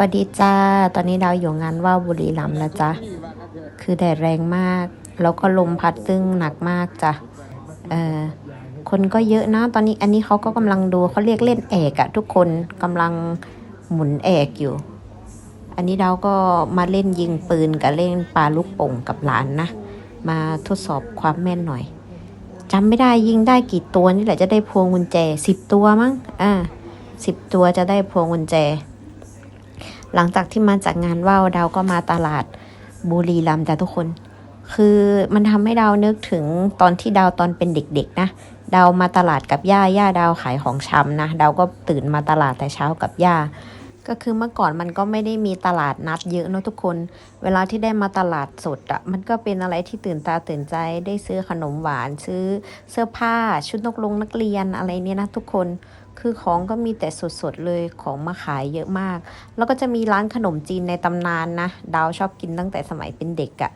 วัสดีจ้า ตอนนี้ดาอยู่งานว่าวบุรีรัมย์นะจ๊ะ คือแดดแรงมาก แล้วก็ลมพัดซึ่งหนักมากจ้ะ เออคนก็เยอะนะ ตอนนี้อันนี้เขาก็กำลังดูเขาเรียกเล่นเอกอะทุกคนกำลังหมุนเอกอยู่ อันนี้ดาก็มาเล่นยิงปืนกับเล่นปลาลูกโป่งกับหลานนะ มาทดสอบความแม่นหน่อยจำไม่ได้ยิงได้กี่ตัวนี่แหละจะได้พวงกุญแจสิบตัวมั้ง อ่าสิบตัวจะได้พวงกุญแจ หลังจากที่มาจากงานว่าวดาวก็มาตลาดบุรีรัมย์จ้ะทุกคน คือมันทำให้ดาวนึกถึงตอนที่ดาวตอนเป็นเด็กๆ นะดาวมาตลาดกับย่าย่าดาวขายของชำนะดาวก็ตื่นมาตลาดแต่เช้ากับย่า ก็คือเมื่อก่อนมันก็ไม่ได้มีตลาดนัดเยอะเนาะทุกคน เวลาที่ได้มาตลาดสดอะมันก็เป็นอะไรที่ตื่นตาตื่นใจได้ซื้อขนมหวานซื้อเสื้อผ้าชุดนกลงนักเรียนอะไรเนี่ยนะทุกคนคือของก็มีแต่สดๆเลยของมาขายเยอะมาก แล้วก็จะมีร้านขนมจีนในตำนานนะ ดาวชอบกินตั้งแต่สมัยเป็นเด็กอะ